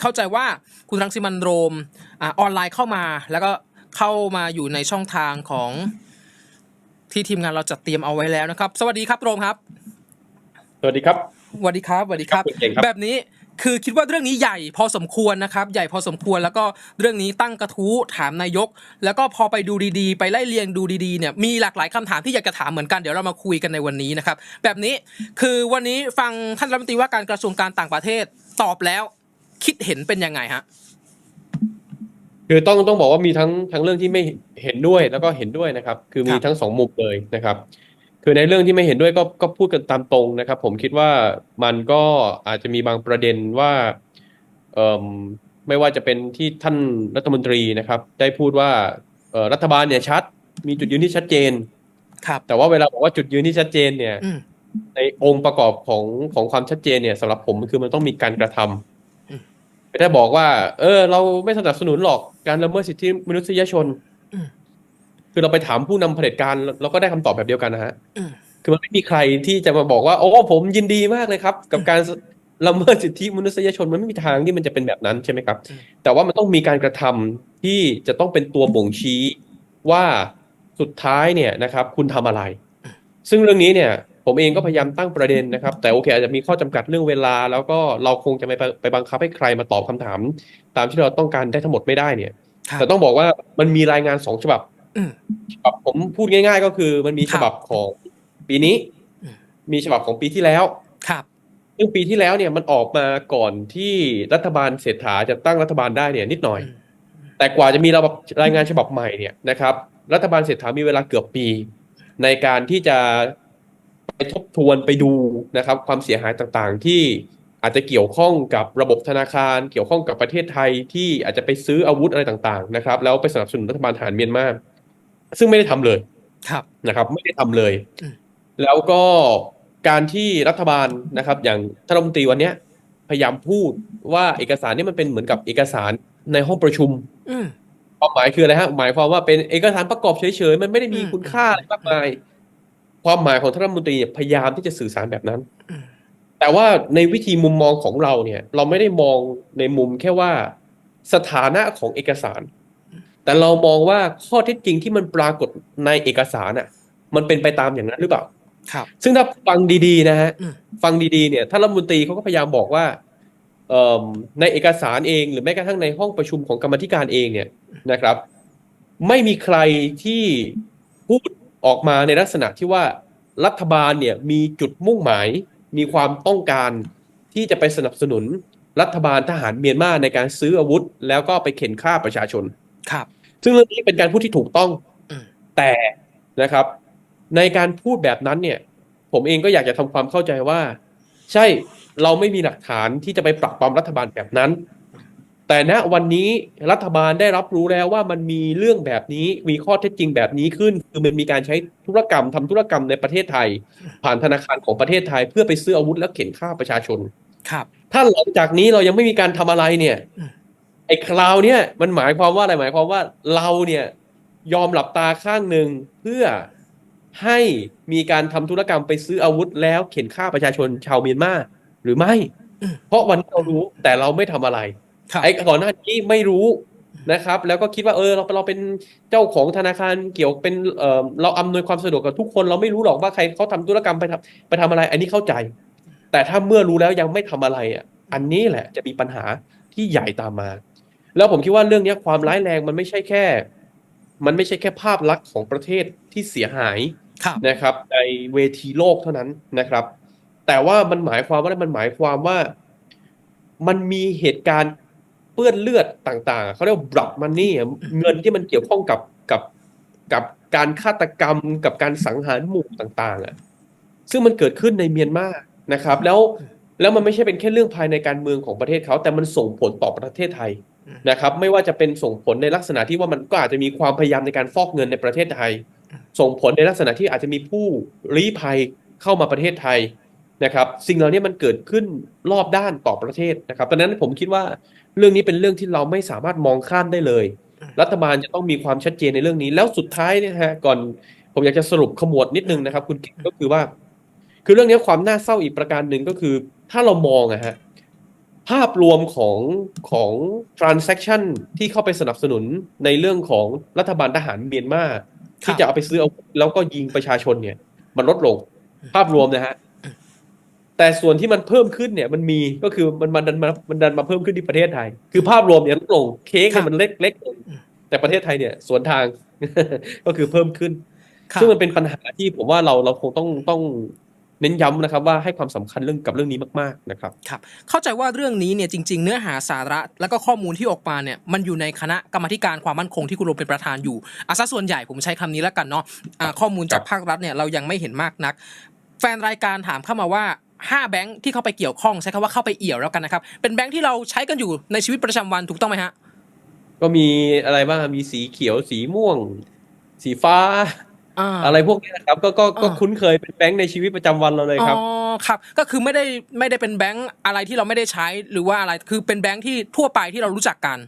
เข้าใจว่าคุณรังสิมันต์โรมอาออนไลน์เข้ามา แล้วก็เข้ามาอยู่ในช่องทางของที่ทีมงานเราจัดเตรียมเอาไว้แล้วนะครับ สวัสดีครับโรมครับ สวัสดีครับสวัสดีครับสวัสดีครับครับคุณเก่งครับ แบบนี้คือคิดว่าเรื่องนี้ใหญ่พอสมควรนะครับ ใหญ่พอสมควรแล้วก็เรื่องนี้ตั้งกระทู้ถามนายก แล้วก็พอไปดูดีๆ ไปไล่เรียงดูดีๆเนี่ยมีหลากหลายคำถามที่อยากจะถามเหมือนกันเดี๋ยวเรามาคุยกันในวันนี้นะครับ แบบนี้คือวันนี้ฟังท่านรัฐมนตรีว่าการกระทรวงการต่างประเทศตอบแล้ว คิดเห็นเป็นยังไงฮะ คือต้องต้องบอกว่ามีทั้งทั้งเรื่องที่ไม่เห็นด้วยแล้วก็เห็นด้วยนะครับ คือมีครับทั้งสองมุมเลยนะครับ คือในเรื่องที่ไม่เห็นด้วยก็ก็พูดกันตามตรงนะครับ ผมคิดว่ามันก็อาจจะมีบางประเด็นว่าเอ่อไม่ว่าจะเป็นที่ท่านรัฐมนตรีนะครับ ได้พูดว่าเอ่อรัฐบาลเนี่ยชัด มีจุดยืนที่ชัดเจน ครับ แต่ว่าเวลาบอกว่าจุดยืนที่ชัดเจนเนี่ยอืมในองค์ประกอบของของความชัดเจนเนี่ยสำหรับผมคือมันต้องมีการกระทำอืม ไม่ได้บอกว่า เออ เราไม่สนับสนุนหรอกการละเมิดสิทธิมนุษยชนอืมคือเราไปถามผู้นำเผด็จการเราก็ได้คำตอบแบบเดียวกันนะฮะอืมคือมันไม่มีใครที่จะมาบอกว่า โอ้ผมยินดีมากเลยครับ กับการละเมิดสิทธิมนุษยชนมันไม่มีทางที่มันจะเป็นแบบนั้นใช่ไหมครับอืมแต่ว่ามันต้องมีการกระทำที่จะต้องเป็นตัวบ่งชี้ว่าสุดท้ายเนี่ยนะครับ คุณทำอะไร ซึ่งเรื่องนี้เนี่ย ผมเองก็พยายามตั้งประเด็นนะครับ แต่โอเคอาจจะมีข้อจำกัดเรื่องเวลา แล้วก็เราคงจะไม่ไปไปบังคับให้ใครมาตอบคำถาม ตามที่เราต้องการได้ทั้งหมดไม่ได้เนี่ยครับแต่ต้องบอกว่ามันมีรายงานสองฉบับอืมฉบับผมพูดง่าย ๆ ก็คือ มันมีครับฉบับของปีนี้อืมมีฉบับของปีที่แล้วครับซึ่งปีที่แล้วเนี่ยมันออกมาก่อนที่รัฐบาลเศรษฐาจะตั้งรัฐบาลได้เนี่ยนิดหน่อยอืมแต่กว่าจะมีระบบรายงานฉบับใหม่เนี่ยนะครับ รัฐบาลเศรษฐามีเวลาเกือบปี ในการที่จะ ไปทบทวนไปดูนะครับความเสียหายต่างๆ ที่อาจจะเกี่ยวข้องกับระบบธนาคาร เกี่ยวข้องกับประเทศไทยที่อาจจะไปซื้ออาวุธอะไรต่างๆนะครับแล้วไปสนับสนุนรัฐบาลทหารเมียนมาซึ่งไม่ได้ทำเลยครับนะครับ ไม่ได้ทำเลยอืมแล้วก็การที่รัฐบาลนะครับ อย่างท่านรัฐมนตรีวันเนี้ยพยายามพูดว่าเอกสารเนี้มันเป็นเหมือนกับเอกสารในห้องประชุมอืมความหมายคืออะไรฮะหมายความว่าเป็นเอกสารประกอบเฉยๆมันไม่ได้มีอืมคุณค่าอะไรมากมาย ความหมายของท่านรัฐมนตรีเนี่ยพยายามที่จะสื่อสารแบบนั้นอืมแต่ว่าในวิธีมุมมองของเราเนี่ย เราไม่ได้มองในมุมแค่ว่าสถานะของเอกสาร แต่เรามองว่าข้อเท็จจริงที่มันปรากฏในเอกสารอะ มันเป็นไปตามอย่างนั้นหรือเปล่า ครับ ซึ่งถ้าฟังดีๆนะฮะอืมฟังดีๆเนี่ยท่านรัฐมนตรีเขาก็พยายามบอกว่าเอิ่มในเอกสารเอง หรือแม้กระทั่งในห้องประชุมของกรรมาธิการเองเนี่ยนะครับ ไม่มีใครที่พูด ออกมาในลักษณะที่ว่ารัฐบาลเนี่ยมีจุดมุ่งหมาย มีความต้องการที่จะไปสนับสนุนรัฐบาลทหารเมียนมาในการซื้ออาวุธ แล้วก็ไปเข็นฆ่าประชาชนครับ ซึ่งเรื่องนี้เป็นการพูดที่ถูกต้องอืมแต่นะครับ ในการพูดแบบนั้นเนี่ย ผมเองก็อยากจะทำความเข้าใจว่า ใช่เราไม่มีหลักฐานที่จะไปปรับปรามรัฐบาลแบบนั้น แต่ณวันนี้รัฐบาลได้รับรู้แล้วว่ามันมีเรื่องแบบนี้มีข้อเท็จจริงแบบนี้ขึ้น คือมันมีการใช้ธุรกรรมทำธุรกรรมในประเทศไทย ผ่านธนาคารของประเทศไทย เพื่อไปซื้ออาวุธแล้วเข็นฆ่าประชาชน ครับ ถ้าหลังจากนี้เรายังไม่มีการทำอะไรเนี่ยอืมไอ้คราวเนี่ยมันหมายความว่าอะไรหมายความว่าเราเนี่ยยอมหลับตาข้างหนึ่งเพื่อให้มีการทำธุรกรรมไปซื้ออาวุธแล้วเข็นฆ่าประชาชนชาวเมียนมาหรือไม่อืมเพราะวันนี้เรารู้แต่เราไม่ทำอะไรครับ ไอ้ก่อนหน้านี้ไม่รู้นะครับ แล้วก็คิดว่าเออเราเราเป็นเจ้าของธนาคารเกี่ยวเป็นเออเราอำนวยความสะดวกกับทุกคน เราไม่รู้หรอกว่าใครเขาทำธุรกรรมไปทำไปทำอะไร อันนี้เข้าใจ แต่ถ้าเมื่อรู้แล้วยังไม่ทำอะไรอะอันนี้แหละจะมีปัญหาที่ใหญ่ตามมา แล้วผมคิดว่าเรื่องเนี้ยความร้ายแรงมันไม่ใช่แค่ มันไม่ใช่แค่ภาพลักษณ์ของประเทศที่เสียหายครับนะครับ ในเวทีโลกเท่านั้นนะครับ แต่ว่ามันหมายความว่าอะไรมันหมายความว่า มันมีเหตุการณ์ เปื้อนเลือดต่างๆเขาเรียกว่าบลัดมันนี่เงินที่มันเกี่ยวข้องกับกับกับการฆาตกรรมกับการสังหารหมู่ต่างๆอะซึ่งมันเกิดขึ้นในเมียนมานะครับ แล้วแล้วมันไม่ใช่เป็นแค่เรื่องภายในการเมืองของประเทศเขาแต่มันส่งผลต่อประเทศไทยนะครับ ไม่ว่าจะเป็นส่งผลในลักษณะที่ว่ามันก็อาจจะมีความพยายามในการฟอกเงินในประเทศไทย ส่งผลในลักษณะที่อาจจะมีผู้ลี้ภัยเข้ามาประเทศไทย นะครับสิ่งเหล่านี้มันเกิดขึ้นรอบด้านต่อประเทศนะครับดังนั้นผมคิดว่าเรื่องนี้เป็นเรื่องที่เราไม่สามารถมองข้ามได้เลย รัฐบาลจะต้องมีความชัดเจนในเรื่องนี้ แล้วสุดท้ายเนี่ยนะฮะก่อนผมอยากจะสรุปขมวดนิดนึงนะครับ คุณกิ๊กก็คือว่า คือเรื่องนี้ความน่าเศร้าอีกประการหนึ่งก็คือ ถ้าเรามองอะฮะภาพรวมของของ transaction ที่เข้าไปสนับสนุนในเรื่องของรัฐบาลทหารเมียนมาครัที่บจะเอาไปซื้ออาวุธแล้วก็ยิงประชาชนเนี่ย มันลดลงภาพรวมนะฮะ แต่ส่วนที่มันเพิ่มขึ้นเนี่ยมันมีก็คือมันมันดันมามันดันมาเพิ่มขึ้นที่ประเทศไทย คือภาพรวมเนี่ยลดลงเค้กเนี่ยมันเล็กเล็กลงแต่ประเทศไทยเนี่ยสวนทางก็คือเพิ่มขึ้นครับซึ่งมันเป็นปัญหาที่ผมว่าเราเราคงต้องต้องเน้นย้ำนะครับว่าให้ความสำคัญเรื่องกับเรื่องนี้มากๆนะครับครับ เข้าใจว่าเรื่องนี้เนี่ยจริง ๆ เนื้อหาสาระ แล้วก็ข้อมูลที่ออกมาเนี่ยมันอยู่ในคณะกรรมาธิการความมั่นคงที่คุณโรมเป็นประธานอยู่อาซะส่วนใหญ่ผมใช้คำนี้แล้วกันเนาะอ่าข้อมูลจากครับภาครัฐเนี่ยเรายังไม่เห็นมากนัก แฟนรายการถามเข้ามาว่า ห้าแบงค์ที่เข้าไปเกี่ยวข้องใช้คำว่าเข้าไปเอี่ยวแล้วกันนะครับ เป็นแบงค์ที่เราใช้กันอยู่ในชีวิตประจำวันถูกต้องไหมฮะ ก็มีอะไรบ้างมีสีเขียวสีม่วง สีฟ้าอ่าอะไรพวกนี้นะครับก็ก็ก็อ่าคุ้นเคยเป็นแบงค์ในชีวิตประจำวันเราเลยครับอ๋อครับ ก็คือไม่ได้ไม่ได้เป็นแบงค์อะไรที่เราไม่ได้ใช้หรือว่าอะไรคือเป็นแบงค์ที่ทั่วไปที่เรารู้จักกัน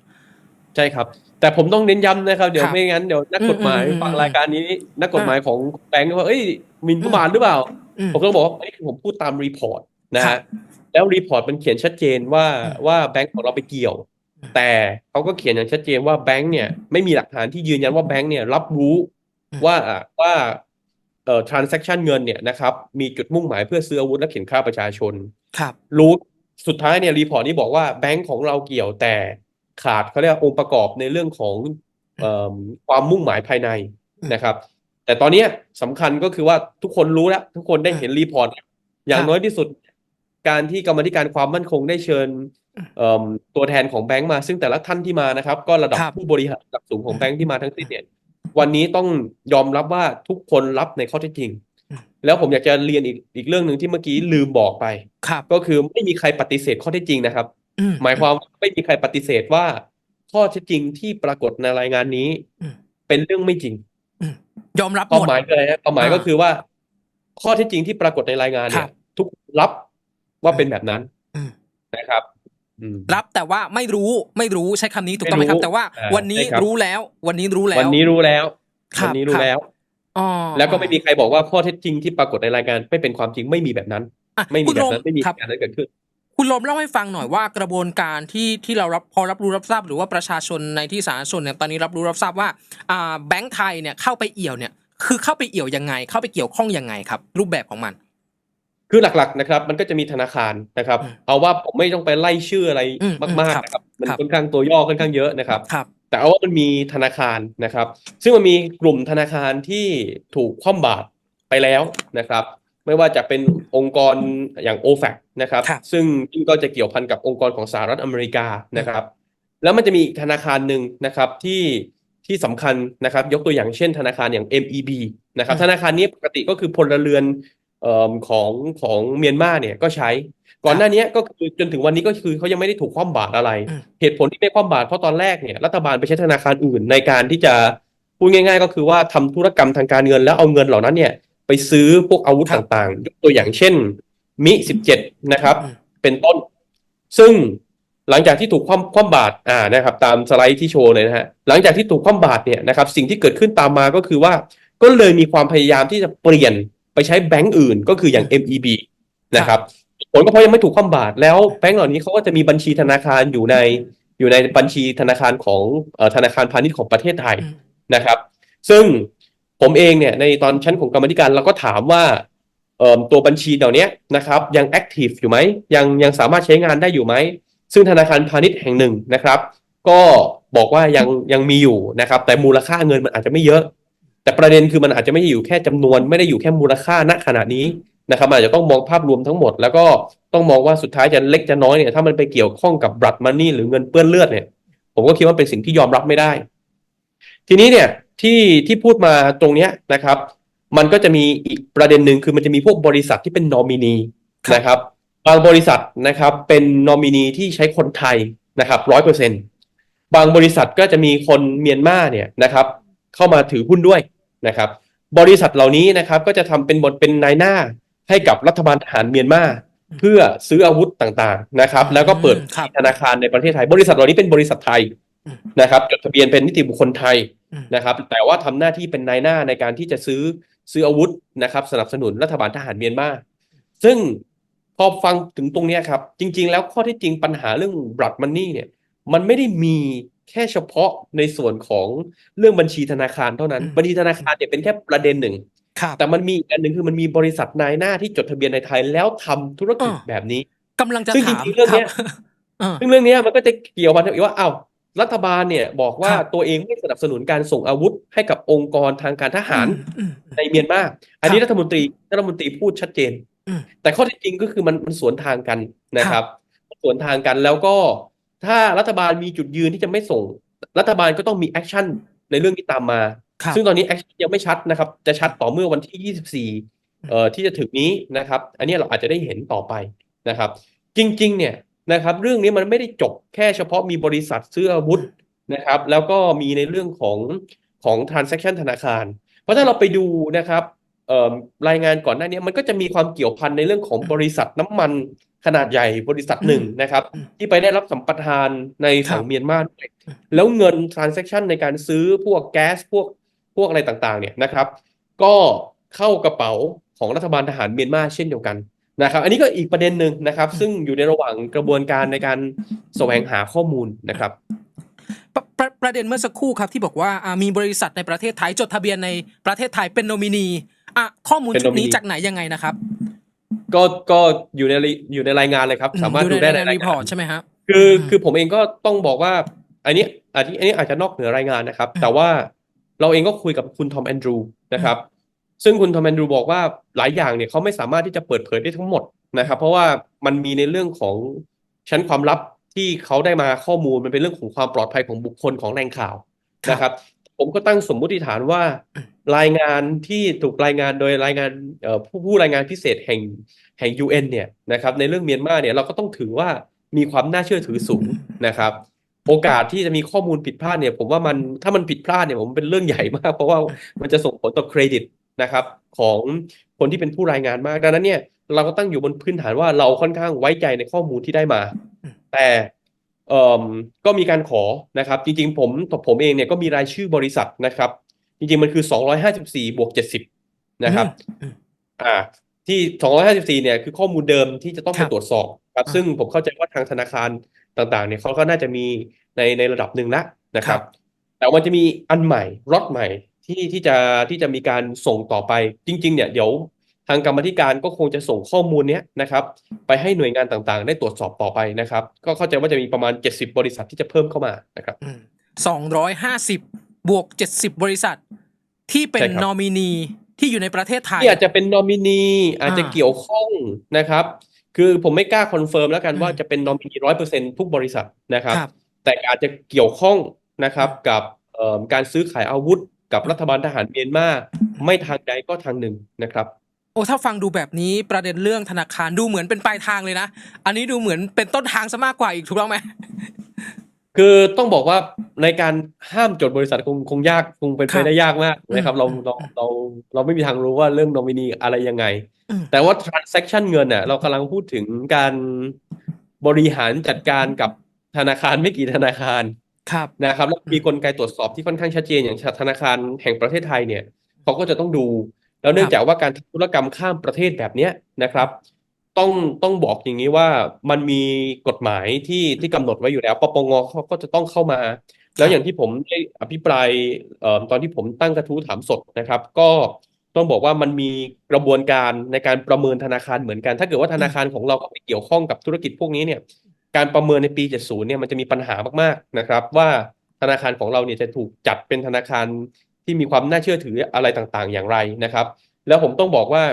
ใช่ครับ แต่ผมต้องเน้นย้ำนะครับ เดี๋ยวครับไม่งั้นเดี๋ยวนักกฎหมายอืมอืมฟังรายการนี้ นักกฎหมายของแบงค์ก็ว่าเอ้ยหมินประมาทหรือเปล่าอืมผมก็ต้องบอกว่าเอ้ยผมพูดตามรีพอร์ตนะครัฮะบแล้วรีพอร์ตมันเขียนชัดเจนว่าอืมว่าแบงค์ของเราไปเกี่ยวอืมแต่เขาก็เขียนอย่างชัดเจนว่าแบงค์เนี่ยไม่มีหลักฐานที่ยืนยันว่าแบงค์เนี่ยรับรู้อืมว่าว่าเอ่อ transaction เงินเนี่ยนะครับมีจุดมุ่งหมายเพื่อซื้ออาวุธและเข็นฆ่าประชาชน ครับ รู้สุดท้ายเนี่ยรีพอร์ตนี้บอกว่าแบงค์ของเราเกี่ยวแต่ ขาดเขาเรียกว่าองค์ประกอบในเรื่องของเอ่อความมุ่งหมายภายในอืมนะครับ แต่ตอนเนี้ยสำคัญก็คือว่าทุกคนรู้แล้ว ทุกคนได้เห็นรีพอร์ตอย่างครับน้อยที่สุด การที่กรรมาธิการความมั่นคงได้เชิญเอิ่มตัวแทนของแบงค์มา ซึ่งแต่ละท่านที่มานะครับ ก็ระดับครับผู้บริหารระดับสูงของแบงค์ที่มาทั้งสิ้นเนี่ยวันนี้ต้องยอมรับว่าทุกคนรับในข้อเท็จจริงอืมแล้วผมอยากจะเรียนอีกอีกเรื่องหนึ่งที่เมื่อกี้ลืมบอกไปครับก็คือไม่มีใครปฏิเสธข้อเท็จจริงนะครับอืม หมายความว่าไม่มีใครปฏิเสธว่า ข้อเท็จจริงที่ปรากฏในรายงานนี้อืมเป็นเรื่องไม่จริงยอมรับความหมดหมายคืออะไรนะความหมายอ่าก็คือว่า ข้อเท็จจริงที่ปรากฏในรายงานเนี่ครัยบทุกคนรับว่าเป็นแบบนั้นอืมนะครับอืมรับแต่ว่าไม่รู้ไม่รู้ใช้คำนี้ถูกต้องไหมครับไม่รู้แต่ว่าอ่าวันนี้ใช่ครับรู้แล้ว วันนี้รู้แล้ว วันนี้รู้แล้วครับวันนี้รู้ครับแล้วอ๋อแล้วก็ไม่มีใครบอกว่าข้อเท็จจริงที่ปรากฏในรายงานไม่เป็นความจริงไม่มีแบบนั้นอะไม่มีคุณแบโรบมนั้นไม่มีครับการนั้นเกิดขึ้น คุณลมเล่าให้ฟังหน่อยว่ากระบวนการที่ที่เรารับพอรับรู้รับทราบ หรือว่าประชาชนในที่สาธารณชนเนี่ยตอนนี้รับรู้รับทราบว่าอ่าแบงก์ไทยเนี่ยเข้าไปเอี่ยวเนี่ยคือเข้าไปเอี่ยวยังไง เข้าไปเกี่ยวข้องยังไงครับ รูปแบบของมัน คือหลักๆนะครับ มันก็จะมีธนาคารนะครับอืมเอาว่าผมไม่ต้องไปไล่ชื่ออะไรอืมอืมมากครับๆนะครับมันครับค่อนข้างตัวย่อค่อนข้างเยอะนะครับครับแต่เอาว่ามันมีธนาคารนะครับ ซึ่งมันมีกลุ่มธนาคารที่ถูกคว่ำบาตรไปแล้วนะครับ ไม่ว่าจะเป็นองค์กรอย่าง OFAC นะครับครับ ซึ่งซึ่งก็จะเกี่ยวพันกับองค์กรของสหรัฐอเมริกานะครับ แล้วมันจะมีอีกธนาคารหนึ่งนะครับที่ที่สำคัญนะครับ ยกตัวอย่างเช่นธนาคารอย่าง MEB นะครับอืมธนาคารนี้ปกติก็คือพลเรือนเอ่อของของเมียนมาเนี่ยก็ใช้ ก่อนหน้านี้ก็คือจนถึงวันนี้ก็คือเขายังไม่ได้ถูกคว่ำบาตรอะไรอืมเหตุผลที่ไม่คว่ำบาตรเพราะตอนแรกเนี่ยรัฐบาลไปใช้ธนาคารอื่นในการที่จะพูดง่าย ๆ ก็คือว่าทำธุรกรรมทางการเงินแล้วเอาเงินเหล่านั้นเนี่ย ไปซื้อพวกอาวุธครับต่างๆยกตัวอย่างเช่น มิ17นะครับอืมเป็นต้น ซึ่งหลังจากที่ถูกคว่ำคว่ำบาตรอ่านะครับ ตามสไลด์ที่โชว์เลยนะฮะหลังจากที่ถูกคว่ำบาตรเนี่ยนะครับ สิ่งที่เกิดขึ้นตามมาก็คือว่า ก็เลยมีความพยายามที่จะเปลี่ยนไปใช้แบงก์อื่น ก็คืออย่าง MEB นะครับผลก็เพราะยังไม่ถูกคว่ำบาตรแล้วแบงก์เหล่านี้เขาก็จะมีบัญชีธนาคารอยู่ในอยู่ในบัญชีธนาคารของเอ่อธนาคารพาณิชย์ของประเทศไทยอืมนะครับ ซึ่ง ผมเองเนี่ยในตอนชั้นของกรรมธิการเราก็ถามว่าตัวบัญชีเหล่านี้นะครับยังแอคทีฟอยู่ไหมยังยังสามารถใช้งานได้อยู่ไหม ซึ่งธนาคารพาณิชย์แห่งหนึ่งนะครับ ก็บอกว่ายังยังมีอยู่นะครับ แต่มูลค่าเงินมันอาจจะไม่เยอะ แต่ประเด็นคือมันอาจจะไม่ได้อยู่แค่จำนวน ไม่ได้อยู่แค่มูลค่าณขณะนี้นะครับอาจจะต้องมองภาพรวมทั้งหมด แล้วก็ต้องมองว่าสุดท้ายจะเล็กจะน้อยเนี่ยถ้ามันไปเกี่ยวข้องกับบรัดมันนี่หรือเงินเปื้อนเลือดเนี่ย ผมก็คิดว่าเป็นสิ่งที่ยอมรับไม่ได้ ทีนี้เนี่ยที่ที่พูดมาตรงเนี้ยนะครับ มันก็จะมีอีกประเด็นหนึ่งคือมันจะมีพวกบริษัทที่เป็นนอมินีครับนะครับบางบริษัทนะครับเป็นนอมินีที่ใช้คนไทยนะครับร้อยเปอร์เซ็นบางบริษัทก็จะมีคนเมียนมาเนี่ยนะครับ เข้ามาถือหุ้นด้วยนะครับ บริษัทเหล่านี้นะครับก็จะทำเป็นบทเป็นนายหน้าให้กับรัฐบาลทหารเมียนมาเพื่อซื้ออาวุธต่างๆนะครับ แล้วก็เปิดครับธนาคารในประเทศไทย บริษัทเหล่านี้เป็นบริษัทไทยอืม นะครับจดทะเบียนเป็นนิติบุคคลไทยอืมนะครับ แต่ว่าทำหน้าที่เป็นนายหน้าในการที่จะซื้อซื้ออาวุธนะครับ สนับสนุนรัฐบาลทหารเมียนมาซึ่งพอฟังถึงตรงเนี้ยครับ จริง ๆ แล้วข้อที่จริงปัญหาเรื่อง blood money เนี่ยมันไม่ได้มีแค่เฉพาะในส่วนของเรื่องบัญชีธนาคารเท่านั้นอืมบัญชีธนาคารเนี่ยเป็นแค่ประเด็นหนึ่งครับแต่มันมีอีกอันหนึ่งคือมันมีบริษัทนายหน้าที่จดทะเบียนในไทยแล้วทำธุรกิจอ่าแบบนี้กำลังจะซึ่งถามจริงๆเรื่องเนี้ยคบเออซึ่งเรื่องเนี้ยมันก็จะเกี่ยวมาถึงว่าอ้าว รัฐบาลเนี่ยบอกว่าครับตัวเองไม่สนับสนุนการส่งอาวุธให้กับองค์กรทางการทหารอืมอืมในเมียนมา อันนี้ครับรัฐมนตรีรัฐมนตรีพูดชัดเจนอืมแต่ข้อเท็จจริงก็คือมันมันสวนทางกันนะครับ สวนทางกันแล้วก็ถ้ารัฐบาลมีจุดยืนที่จะไม่ส่ง รัฐบาลก็ต้องมีแอคชั่นในเรื่องนี้ตามมาครับซึ่งตอนนี้แอคชั่นยังไม่ชัดนะครับ จะชัดต่อเมื่อวันที่ 24 เอ่อที่จะถึงนี้นะครับ อันนี้เราอาจจะได้เห็นต่อไปนะครับ จริง ๆ เนี่ย นะครับ เรื่องนี้มันไม่ได้จบแค่เฉพาะมีบริษัทซื้ออาวุธนะครับ แล้วก็มีในเรื่องของของ transaction ธนาคาร เพราะถ้าเราไปดูนะครับเอ่อรายงานก่อนหน้านี้มันก็จะมีความเกี่ยวพันในเรื่องของบริษัทน้ำมันขนาดใหญ่บริษัทหนึ่งนะครับอืมที่ไปได้รับสัมปทานในฝั่งครับเมียนมาด้วยแล้วเงิน transaction ในการซื้อพวกแก๊สพวกพวกอะไรต่างๆเนี่ยนะครับ ก็เข้ากระเป๋าของรัฐบาลทหารเมียนมาเช่นเดียวกัน นะครับ อันนี้ก็อีกประเด็นหนึ่งนะครับ ซึ่งอยู่ในระหว่างกระบวนการในการแสวงหาข้อมูลนะครับประประประเด็นเมื่อสักครู่ครับที่บอกว่าอ่ามีบริษัทในประเทศไทยจดทะเบียนในประเทศไทยเป็นโนมินีอะข้อมูลเป็นชุดนี้ nominee จากไหนยังไงนะครับ ก็ก็อยู่ในริอยู่ในรายงานเลยครับ สามารถอยู่ดูในได้ในในรารียพงาอร์ตนใช่ไหมครับคืออืมคือผมเองก็ต้องบอกว่า อันนี้อันนี้อันนี้อาจจะนอกเหนือรายงานนะครับอืมแต่ว่าเราเองก็คุยกับคุณทอมแอนดรูนะครับ ซึ่งคุณทอมแอนดรูบอกว่าหลายอย่างเนี่ยเขาไม่สามารถที่จะเปิดเผยได้ทั้งหมดนะครับ เพราะว่ามันมีในเรื่องของชั้นความลับที่เขาได้มาข้อมูลมันเป็นเรื่องของความปลอดภัยของบุคคลของแหล่งข่าวนะครับ ผมก็ตั้งสมมุติฐานว่ารายงานที่ถูกรายงานโดยรายงานผู้ผู้รายงานพิเศษแห่งแห่ง UN เนี่ยนะครับในเรื่องเมียนมาเนี่ยเราก็ต้องถือว่ามีความน่าเชื่อถือสูงนะครับ โอกาสที่จะมีข้อมูลผิดพลาดเนี่ย ผมว่ามันถ้ามันผิดพลาดเนี่ยผมเป็นเรื่องใหญ่มาก เพราะว่ามันจะส่งผลต่อเครดิต นะครับของคนที่เป็นผู้รายงานมาก ดังนั้นเนี่ยเราก็ตั้งอยู่บนพื้นฐานว่าเราค่อนข้างไว้ใจในข้อมูลที่ได้มา แต่เอ่อก็มีการขอนะครับ จริงๆ ผมผมเองเนี่ยก็มีรายชื่อบริษัทนะครับ จริงๆ มันคือ 254บวก70 นะครับอืมอ่า ที่ 254 เนี่ยคือข้อมูลเดิมที่จะต้องคไปรับตรวจสอบครับอ่าซึ่งผมเข้าใจว่าทางธนาคารต่างๆ เนี่ยเขาก็น่าจะมีในในระดับหนึ่งแล้วนะครับ แต่มันจะมีอันใหม่รอตใหม่ ที่ที่จะที่จะมีการส่งต่อไปจริง ๆ เนี่ยเดี๋ยวทางกรรมาธิการก็คงจะส่งข้อมูลเนี้ยนะครับ ไปให้หน่วยงานต่างๆ ได้ตรวจสอบต่อไปนะครับ ก็เข้าใจว่าจะมีประมาณ 70 บริษัทที่จะเพิ่มเข้ามานะครับสองร้อยห้าสิบบวกเจ็ดสิบบริษัท ที่เป็นใช่ครับนอมินีที่อยู่ในประเทศไทยที่อาจจะเป็นนอมินีอาจจะอ่าเกี่ยวข้องนะครับ คือผมไม่กล้าคอนเฟิร์มแล้วกันอืมว่าจะเป็นนอมินีร้อยเปอร์เซ็นทุกบริษัทนะครับครับแต่อาจจะเกี่ยวข้องนะครับกับเอ่อการซื้อขายอาวุธ กับรัฐบาลทหารเมียนมาไม่ทางใดก็ทางหนึ่งนะครับ โอ้ถ้าฟังดูแบบนี้ประเด็นเรื่องธนาคารดูเหมือนเป็นปลายทางเลยนะ อันนี้ดูเหมือนเป็นต้นทางซะมากกว่าอีกถูกต้องไหมคือต้องบอกว่าในการห้ามจดบริษัทคงคงยากคงเป็นครัไปบได้ยากมากนะครับเราอืมเราเราเราไม่มีทางรู้ว่าเรื่องนอมินีอะไรยังไงอืมแต่ว่า transaction เงินน่ะเรากำลังพูดถึงการบริหารจัดการกับธนาคารไม่กี่ธนาคาร ครับนะครับแล้วมีกลไกตรวจสอบที่ค่อนข้างชัดเจนอย่างธนาคารแห่งประเทศไทยเนี่ยเขาก็จะต้องดู แล้วเนื่องจากว่าการทำธุรกรรมข้ามประเทศแบบเนี้ยนะครับ ต้องต้องบอกอย่างนี้ว่ามันมีกฎหมายที่ที่กำหนดไว้อยู่แล้วปปงเขาก็จะต้องเข้ามา แล้วอย่างที่ผมได้อภิปรายเอ่อตอนที่ผมตั้งกระทู้ถามสดนะครับ ก็ต้องบอกว่ามันมีกระบวนการในการประเมินธนาคารเหมือนกัน ถ้าเกิดว่าธนาคารของเราก็ไปเกี่ยวข้องกับธุรกิจพวกนี้เนี่ย การประเมินในปี 70 เนี่ยมันจะมีปัญหามากๆนะครับ ว่าธนาคารของเราเนี่ยจะถูกจัดเป็นธนาคารที่มีความน่าเชื่อถืออะไรต่างๆ อย่างไรนะครับ แล้วผมต้องบอกว่า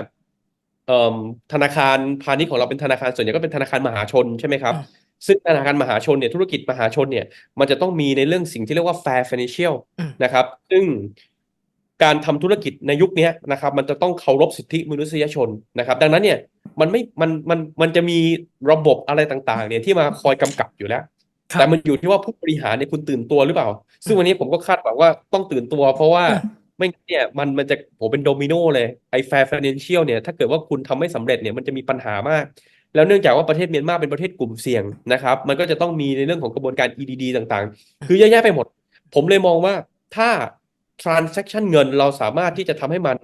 เอ่อธนาคารพาณิชย์ของเราเป็นธนาคารส่วนใหญ่ก็เป็นธนาคารมหาชนใช่ไหมครับอืมซึ่งธนาคารมหาชนเนี่ยธุรกิจมหาชนเนี่ยมันจะต้องมีในเรื่องสิ่งที่เรียกว่า fair financial อืมนะครับ ซึ่งการทำธุรกิจในยุคเนี้ยนะครับ มันจะต้องเคารพสิทธิมนุษยชนนะครับ ดังนั้นเนี่ย มันไม่มันมันมันจะมีระบบอะไรต่างๆ เนี่ยที่มาคอยกำกับอยู่แล้วครับแต่มันอยู่ที่ว่าผู้บริหารเนี่ยคุณตื่นตัวหรือเปล่า ซึ่งวันนี้ผมก็คาดหวังว่าต้องตื่นตัว เพราะว่าอืมไม่งั้นเนี่ยมันมันจะโหเป็นโดมิโนเลยไอ้ fair financial เนี่ยถ้าเกิดว่าคุณทำไม่สำเร็จเนี่ยมันจะมีปัญหามาก แล้วเนื่องจากว่าประเทศเมียนมาเป็นประเทศกลุ่มเสี่ยงนะครับ มันก็จะต้องมีในเรื่องของกระบวนการ EDD ต่างๆ คือเยอะแยะไปหมด ผมเลยมองว่าถ้า transaction เงินเราสามารถที่จะทำให้มัน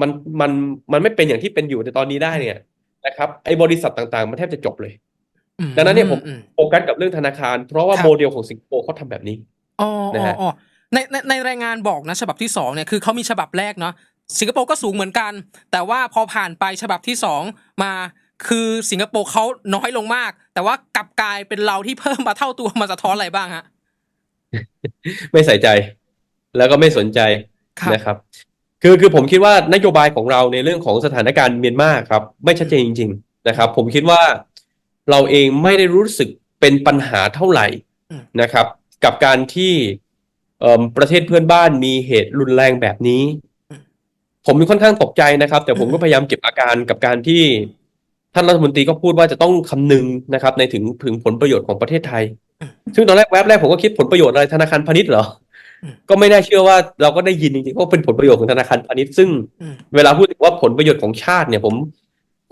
มันมันมันไม่เป็นอย่างที่เป็นอยู่ในตอนนี้ได้เนี่ย นะครับไอ้บริษัทต่างๆ มันแทบจะจบเลยอืมดังนั้นเนี่ยผมอืมโฟกัสกับเรื่องธนาคาร เพราะว่าครับโมเดลของสิงคโปร์เขาทำแบบนี้อ๋อนะอ๋อฮะอ๋อในในในรายงานบอกนะ ฉบับที่สองเนี่ยคือเขามีฉบับแรกเนาะสิงคโปร์ก็สูงเหมือนกัน แต่ว่าพอผ่านไปฉบับที่สองมาคือสิงคโปร์เขาน้อยลงมาก แต่ว่ากลับกลายเป็นเราที่เพิ่มมาเท่าตัวมาสะท้อนอะไรบ้างฮะไม่ใส่ใจ แล้วก็ไม่สนใจครับนะครับ คือคือผมคิดว่านโยบายของเราในเรื่องของสถานการณ์เมียนมาครับ ไม่ชัดเจนจริง ๆ นะครับ ผมคิดว่าเราเองไม่ได้รู้สึกเป็นปัญหาเท่าไหร่อืมนะครับ กับการที่เอิ่มประเทศเพื่อนบ้านมีเหตุรุนแรงแบบนี้ ผมมีค่อนข้างตกใจนะครับ แต่ผมก็พยายามเก็บอาการกับการที่ท่านรัฐมนตรีก็พูดว่าจะต้องคำนึงนะครับ ในถึงถึงผลประโยชน์ของประเทศไทย ซึ่งตอนแรกแวบแรกผมก็คิดผลประโยชน์อะไรธนาคารพาณิชย์เหรออืม ก็ไม่น่าเชื่อว่าเราก็ได้ยินจริงๆว่าเป็นผลประโยชน์ของธนาคารพาณิชย์ซึ่งอืมเวลาพูดถึงว่าผลประโยชน์ของชาติเนี่ยผม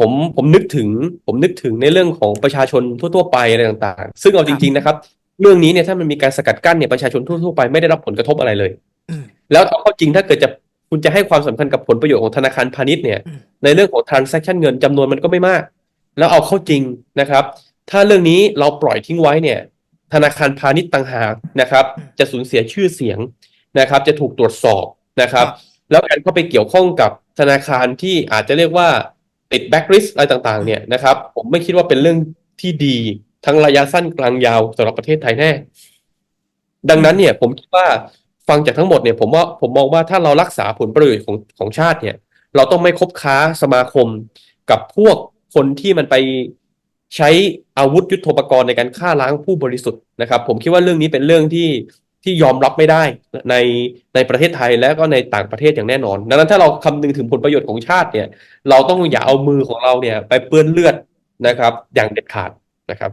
ผมผมนึกถึง ผมนึกถึงในเรื่องของประชาชนทั่วๆไปอะไรต่างๆ ซึ่งเอาจริง ๆนะครับ เรื่องนี้เนี่ยถ้ามันมีการสกัดกั้นเนี่ยประชาชนทั่วๆไปไม่ได้รับผลกระทบอะไรเลยอืมแล้วเอาเข้าจริงถ้าเกิดจะคุณจะให้ความสำคัญกับผลประโยชน์ของธนาคารพาณิชย์เนี่ยอืมในเรื่องของ transaction เงินจำนวนมันก็ไม่มาก แล้วเอาเข้าจริงนะครับ ถ้าเรื่องนี้เราปล่อยทิ้งไว้เนี่ย ธนาคารพาณิชย์ต่างหากนะครับ จะสูญเสียชื่อเสียงนะครับ จะถูกตรวจสอบนะครับ แล้วการเข้าไปเกี่ยวข้องกับธนาคารที่อาจจะเรียกว่าติดแบ็กลิสอะไรต่างๆเนี่ยนะครับ ผมไม่คิดว่าเป็นเรื่องที่ดีทั้งระยะสั้นกลางยาวสำหรับประเทศไทยแน่ ดังนั้นเนี่ย ผมคิดว่าฟังจากทั้งหมดเนี่ย ผมว่าผมมองว่าถ้าเรารักษาผลประโยชน์ของของชาติเนี่ย เราต้องไม่คบค้าสมาคมกับพวกคนที่มันไป ใช้อาวุธยุทโธปกรณ์ในการฆ่าล้างผู้บริสุทธิ์นะครับ ผมคิดว่าเรื่องนี้เป็นเรื่องที่ที่ยอมรับไม่ได้ในในประเทศไทยและก็ในต่างประเทศอย่างแน่นอน ดังนั้นถ้าเราคำนึงถึงผลประโยชน์ของชาติเนี่ย เราต้องอย่าเอามือของเราเนี่ย ไปเปื้อนเลือดนะครับ อย่างเด็ดขาดนะครับ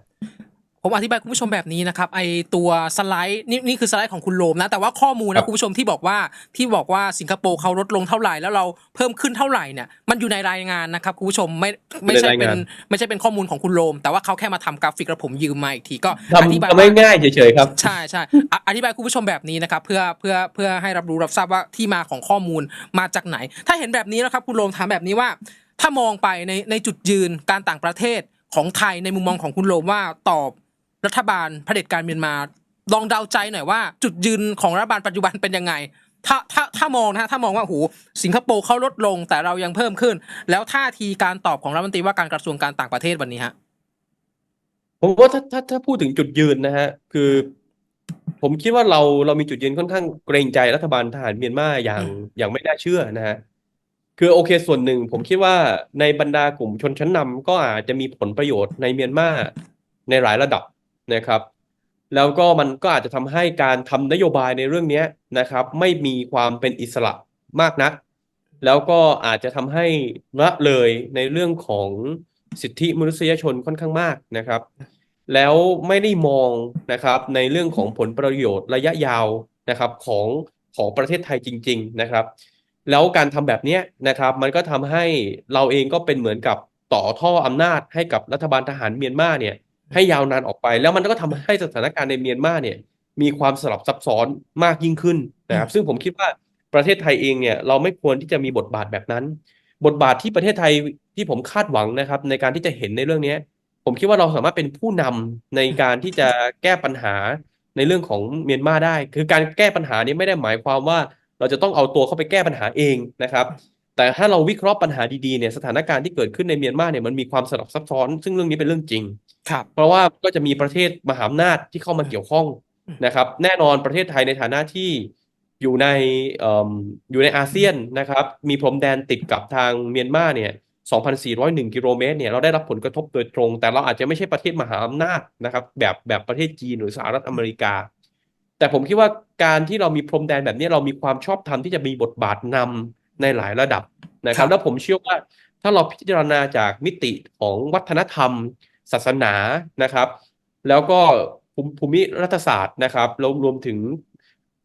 ผมอธิบายคุณผู้ชมแบบนี้นะครับไอตัวสไลด์นี่นี่คือสไลด์ของคุณโลมนะแต่ว่าข้อมูลครันะบคุณผู้ชมที่บอกว่าที่บอกว่าสิงคโปร์เขาลดลงเท่าไหร่แล้วเราเพิ่มขึ้นเท่าไหร่เนี่ยมันอยู่ในรายงานนะครับคุณผู้ชมไม่ไม่ใช่เป็นไม่ใช่เป็นข้อมูลของคุณโลม แต่ว่าเขาแค่มาทำกราฟิกแล้วผมยืมมาอีกทีก็อธิทำบายทำว่าให้ง่ายเฉยๆครับใช่ใช่อะอธิบายคุณผู้ชมแบบนี้นะครับเพื่อเพื่อเพื่อให้รับรู้รับทราบว่าที่มาของข้อมูลมาจากไหน ถ้าเห็นแบบนี้นะครับคุณโลมถามแบบนี้ว่า ถ้ามองไปในในจุดยืนการต่างประเทศของไทยในมุมมองของคุณโลมว่าตอบ รัฐบาลเผด็จการเมียนมา ลองเดาใจหน่อยว่า จุดยืนของรัฐบาลปัจจุบันเป็นยังไง ถ้าถ้าถ้ามองนะฮะถ้ามองว่าโหสิงคโปร์เขาลดลงแต่เรายังเพิ่มขึ้น แล้วท่าทีการตอบของรัฐมนตรีว่าการกระทรวงการต่างประเทศวันนี้ฮะผมว่าถ้าถ้าถ้าพูดถึงจุดยืนนะฮะคือ ผมคิดว่าเราเรามีจุดยืนค่อนข้างเกรงใจรัฐบาลทหารเมียนมาอย่างอย่างไม่น่าเชื่อนะฮะคือโอเคส่วนหนึ่งผมคิดว่าในบรรดากลุ่มชนชั้นนำก็อาจจะมีผลประโยชน์ในเมียนมาในหลายระดับ นะครับ แล้วก็มันก็อาจจะทำให้การทำนโยบายในเรื่องนี้นะครับ ไม่มีความเป็นอิสระมากนัก แล้วก็อาจจะทำให้ละเลยในเรื่องของสิทธิมนุษยชนค่อนข้างมากนะครับ แล้วไม่ได้มองนะครับในเรื่องของผลประโยชน์ระยะยาวนะครับของของประเทศไทยจริง ๆนะครับ แล้วการทำแบบนี้นะครับ มันก็ทำให้เราเองก็เป็นเหมือนกับต่อท่ออำนาจให้กับรัฐบาลทหารเมียนมาเนี่ย ให้ยาวนานออกไป แล้วมันก็ทำให้สถานการณ์ในเมียนมาเนี่ย มีความสลับซับซ้อนมากยิ่งขึ้นนะครับซึ่งผมคิดว่าประเทศไทยเองเนี่ยเราไม่ควรที่จะมีบทบาทแบบนั้น บทบาทที่ประเทศไทยที่ผมคาดหวังนะครับ ในการที่จะเห็นในเรื่องเนี้ยผมคิดว่าเราสามารถเป็นผู้นำในการที่จะแก้ปัญหาในเรื่องของเมียนมาได้ คือการแก้ปัญหานี้ไม่ได้หมายความว่าเราจะต้องเอาตัวเข้าไปแก้ปัญหาเองนะครับ แต่ถ้าเราวิเคราะห์ปัญหาดีๆเนี่ยสถานการณ์ที่เกิดขึ้นในเมียนมาเนี่ยมันมีความสลับซับซ้อน ซึ่งเรื่องนี้เป็นเรื่องจริง ครับ เพราะว่าก็จะมีประเทศมหาอำนาจที่เข้ามาเกี่ยวข้องอืมนะครับ แน่นอนประเทศไทยในฐานะที่อยู่ในเอ่ออยู่ในอาเซียนนะครับ มีพรมแดนติดกับทางเมียนมาเนี่ย 2,401 กิโลเมตรเนี่ยเราได้รับผลกระทบโดยตรง แต่เราอาจจะไม่ใช่ประเทศมหาอำนาจนะครับ แบบแบบประเทศจีนหรือสหรัฐอเมริกา แต่ผมคิดว่าการที่เรามีพรมแดนแบบนี้เรามีความชอบธรรมที่จะมีบทบาทนำในหลายระดับนะคครัรับบแล้วผมเชื่อว่าถ้าเราพิจารณาจากมิติของวัฒนธรรม ศาสนานะครับ แล้วก็ภูมิภูมิรัฐศาสตร์นะครับแล้วรวมถึง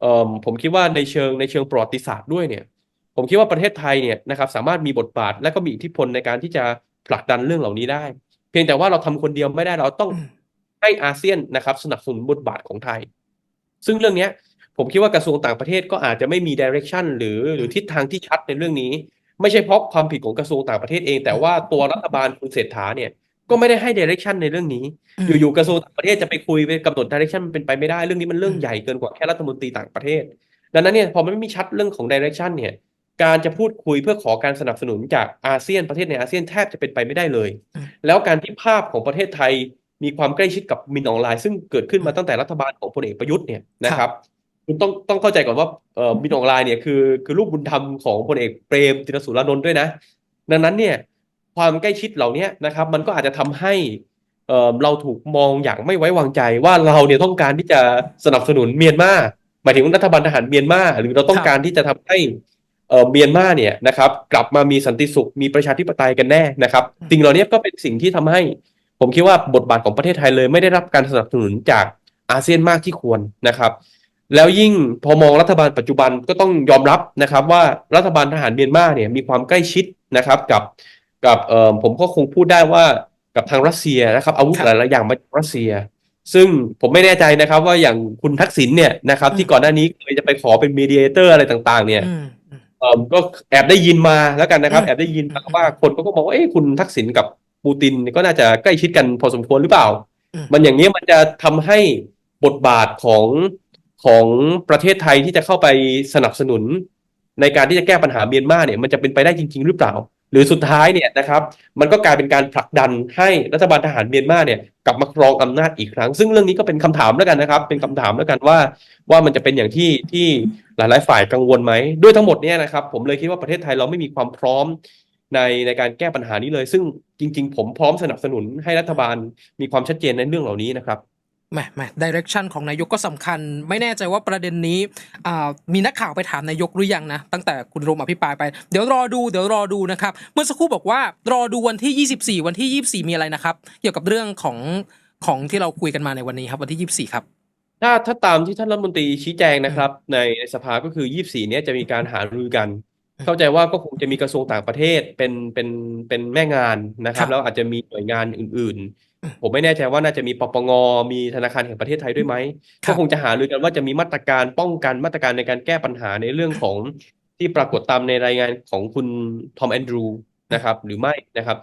เอ่อผมคิดว่าในเชิงในเชิงประวัติศาสตร์ด้วยเนี่ยผมคิดว่าประเทศไทยเนี่ยนะครับสามารถมีบทบาทและก็มีอิทธิพลในการที่จะผลักดันเรื่องเหล่านี้ได้ เพียงแต่ว่าเราทำคนเดียวไม่ได้เราต้องอืมให้อาเซียนนะครับสนับสนุนบทบาทของไทย ซึ่งเรื่องเนี้ยผมคิดว่ากระทรวงต่างประเทศก็อาจจะไม่มีดิเรกชันหรือหรือทิศทางที่ชัดในเรื่องนี้ ไม่ใช่เพราะความผิดของกระทรวงต่างประเทศเอง แต่ว่าตัวรัฐบาลคุณเศรษฐาเนี่ย ก็ไม่ได้ให้ direction ในเรื่องนี้อืมอยู่ๆกระทรวงต่างประเทศจะไปคุยไปกำหนด direction มันเป็นไปไม่ได้เรื่องนี้มันเรื่องอืมใหญ่เกินกว่าแค่รัฐมนตรีต่างประเทศ ดังนั้นเนี่ยพอมันไม่มีชัดเรื่องของ direction เนี่ยการจะพูดคุยเพื่อขอการสนับสนุนจากอาเซียนประเทศในอาเซียนแทบจะเป็นไปไม่ได้เลยอืมแล้วการที่ภาพของประเทศไทยมีความใกล้ชิดกับมินออนไลน์ ซึ่งเกิดขึ้นมาตั้งแต่รัฐบาลของพลเอกประยุทธ์เนี่ยนะครับคุณต้องต้องเข้าใจก่อนว่าเอ่อมินออนไลน์เนี่ยคือคือลูกบุญธรรมของพลเอกเปรมตินสุรานนท์ด้วยนะ ดังนั้นเนี่ย ความใกล้ชิดเหล่านี้นะครับ มันก็อาจจะทำให้เเราถูกมองอย่างไม่ไว้วางใจว่าเราเนี่ยต้องการที่จะสนับสนุนเมียนมาหมายถึงรัฐบาลทหารเมียนมาหรือเราต้องการที่จะทำให้เเมียนมาเนี่ยนะครับ กลับมามีสันติสุขมีประชาธิปไตยกันแน่นะครับสิ่งเหล่านี้ก็เป็นสิ่งที่ทำให้ ผมคิดว่าบทบาทของประเทศไทยเลย ไม่ได้รับการสนับสนุนจากอาเซียนมากที่ควรนะครับ แล้วยิ่งพอมองรัฐบาลปัจจุบันก็ต้องยอมรับนะครับ ว่ารัฐบาลทหารเมียนมาเนี่ยมีความใกล้ชิดนะครับกับ กับเอ่อผมก็คงพูดได้ว่ากับทางรัสเซียนะครับอาวุธครับหลายๆอย่างมาจากรัสเซีย ซึ่งผมไม่แน่ใจนะครับ ว่าอย่างคุณทักษิณเนี่ยนะครับอืมที่ก่อนหน้านี้เคยจะไปขอเป็นมีเดียเตอร์อะไรต่าง ๆ เนี่ยอืมอืมเอ่อก็แอบได้ยินมาแล้วกันนะครับอืมแอบได้ยินมาอืมว่าคนก็มองว่าเอ้คุณทักษิณกับปูตินก็น่าจะใกล้ชิดกันพอสมควรหรือเปล่าอืมมันอย่างนี้มันจะทำให้บทบาทของของประเทศไทยที่จะเข้าไปสนับสนุน ในการที่จะแก้ปัญหาเมียนมาเนี่ยมันจะเป็นไปได้จริง ๆ หรือเปล่า หรือสุดท้ายเนี่ยนะครับมันก็กลายเป็นการผลักดันให้รัฐบาลทหารเมียนมาเนี่ยกลับมาครองอำนาจอีกครั้ง ซึ่งเรื่องนี้ก็เป็นคำถามแล้วกันนะครับ เป็นคำถามแล้วกันว่าว่ามันจะเป็นอย่างที่ที่หลายๆฝ่ายกังวลไหมด้วยทั้งหมดเนี่ยนะครับผมเลยคิดว่าประเทศไทยเราไม่มีความพร้อมในในการแก้ปัญหานี้เลย ซึ่งจริง ๆ ผมพร้อมสนับสนุนให้รัฐบาลมีความชัดเจนในเรื่องเหล่านี้นะครับ แหมแหมดิเรกชันของนายกก็สำคัญ ไม่แน่ใจว่าประเด็นนี้อ่ามีนักข่าวไปถามนายกหรือยังนะ ตั้งแต่คุณรมอภิปรายไป เดี๋ยวรอดู เดี๋ยวรอดูนะครับ เมื่อสักครู่บอกว่ารอดูวันที่ 24 วันที่ 24 มีอะไรนะครับ เกี่ยวกับเรื่องของของที่เราคุยกันมาในวันนี้ครับ วันที่ 24 ครับถ้าถ้าตามที่ท่านรัฐมนตรีชี้แจงนะครับ ในในสภาก็คือ 24 เนี้ยจะมีการหารือกันอืมเข้าใจว่าก็คงจะมีกระทรวงต่างประเทศเป็นเป็นเป็นแม่งานนะครัครับบแล้วอาจจะมีหน่วยงานอื่นอืมๆ ผมไม่แน่ใจว่าน่าจะมีปปงมีธนาคารแห่งประเทศไทยด้วยไหมครัก็บคงจะหารือกันว่าจะมีมาตรการป้องกันมาตรการในการแก้ปัญหาในเรื่องของที่ปรากฏตามในรายงานของคุณทอมแอนดรูนะครับ หรือไม่นะครับ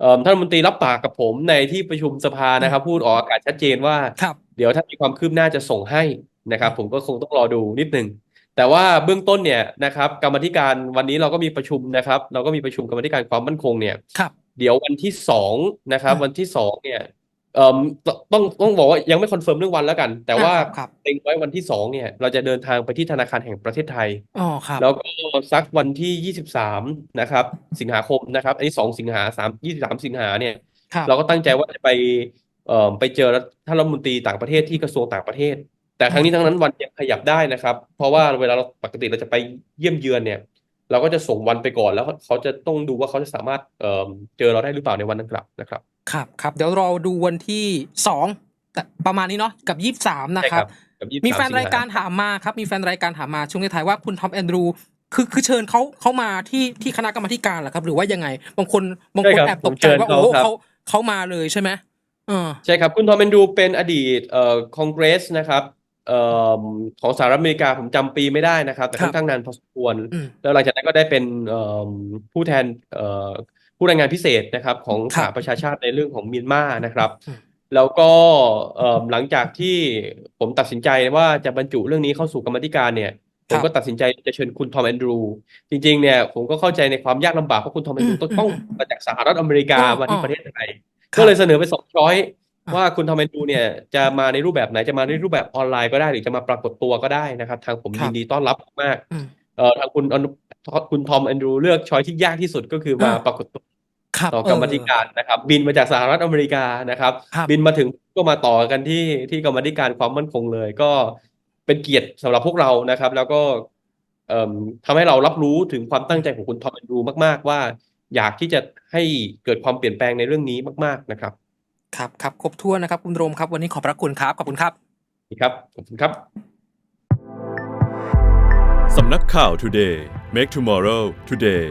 เอ่อท่านรัฐมนตรีรับปากกับผมในที่ประชุมสภานะครับ พูดออกอากาศชัดเจนว่าครับเดี๋ยวถ้ามีความคืบหน้าจะส่งให้นะครับ ผมก็คงต้องรอดูนิดนึงแต่ว่าเบื้องต้นเนี่ยนะครับกรรมาธิการวันนี้เราก็มีประชุมนะครับ เราก็มีประชุมกรรมาธิการความมั่นคงเนี่ยครับ เดี๋ยววันที่สองนะครับอืมวันที่สองเนี่ยเอ่อต้องต้องบอกว่ายังไม่คอนเฟิร์มเรื่องวันแล้วกัน แต่ว่าอ่าครับเต็งไว้วันที่สองเนี่ยเราจะเดินทางไปที่ธนาคารแห่งประเทศไทยอ๋อครับแล้วก็สักวันที่ยี่สิบสามนะครับ สิงหาคมนะครับ อันนี้สองสิงหาสามยี่สิบสามสิงหาเนี่ยครับเราก็ตั้งใจว่าจะไปเอ่อไปเจอท่านรัฐมนตรีต่างประเทศที่กระทรวงต่างประเทศ แต่ทั้งนี้ทั้งนั้นวันยังขยับได้นะครับ เพราะว่าเวลาเราปกติเราจะไปเยี่ยมเยือนเนี่ย เราก็จะส่งวันไปก่อนแล้วเขาจะต้องดูว่าเขาจะสามารถเอ่อเจอเราได้หรือเปล่าในวันนั้นกลับนะครับ ครับครับเดี๋ยวรอดูวันที่2แต่ประมาณนี้เนาะกับ23นะใช่คครัรับบกับ มี23แฟนรายการสิงหถามมาครับมีแฟนรายการถามมาช่วงท้ายๆว่าคุณทอมแอนดรูคือคือเชิญเขาเขามาที่ที่คณะกรรมาธิการเหรอครับ หรือว่ายังไงบางคนบางคนใช่ครับแอบตกใจผมเชิญว่าเขาโอ้โหครับเขาเขามาเลยใช่ไหมเออใช่ครับ คุณทอมเอนดูเป็นอดีตเอ่อคอนเกรสนะครับเอ่อ ของสหรัฐอเมริกาผมจำปีไม่ได้นะครับ แต่ครับค่อนข้างนานพอสมควรอืมแล้วหลังจากนั้นก็ได้เป็นเอ่อผู้แทนเอ่อผู้รายงานพิเศษนะครับ ของคสรับหประชาชาติในเรื่องของเมียนมานะครับอืมแล้วก็เอ่อหลังจากที่ผมตัดสินใจว่าจะบรรจุเรื่องนี้เข้าสู่กรรมาธิการเนี่ยผครัมบก็ตัดสินใจจะเชิญคุณทอมแอนดรู จริงๆเนี่ยผมก็เข้าใจในความยากลำบากเพราะคุณทอมแอนดรูอืมต้องต้องอืมมาจากสหรัฐอเมริกาอ๋อมาที่อ๋อประเทศไทยครับก็เลยเสนอไปสองช้อยอะ ว่าคุณทอมแอนดรูเนี่ยจะมาในรูปแบบไหนจะมาในรูปแบบออนไลน์ก็ได้หรือจะมาปรากฏตัวก็ได้นะครับ ทางผมครับยินดีต้อนรับมากอืมเอ่อทางคุณอนุคุณทอมแอนดรูเลือกช้อยที่ยากที่สุดก็คือมาอ่าปรากฏตัวครับต่อกรรมาธิการนะครับ บินมาจากสหรัฐอเมริกานะครับครับบินมาถึงก็มาต่อกันที่ที่กรรมาธิการความมั่นคงเลย ก็เป็นเกียรติสำหรับพวกเรานะครับ แล้วก็เอ่มทำให้เรารับรู้ถึงความตั้งใจของคุณทอมแอนดรูมาก ๆ ว่า อยากที่จะให้เกิดความเปลี่ยนแปลงในเรื่องนี้มาก ๆนะครับ ครับครับครบถ้วนนะครับคุณโรมครับ วันนี้ขอบพระคุณครับ ขอบคุณครับครับ ขอบคุณครับ สำนักข่าว Today Make Tomorrow Today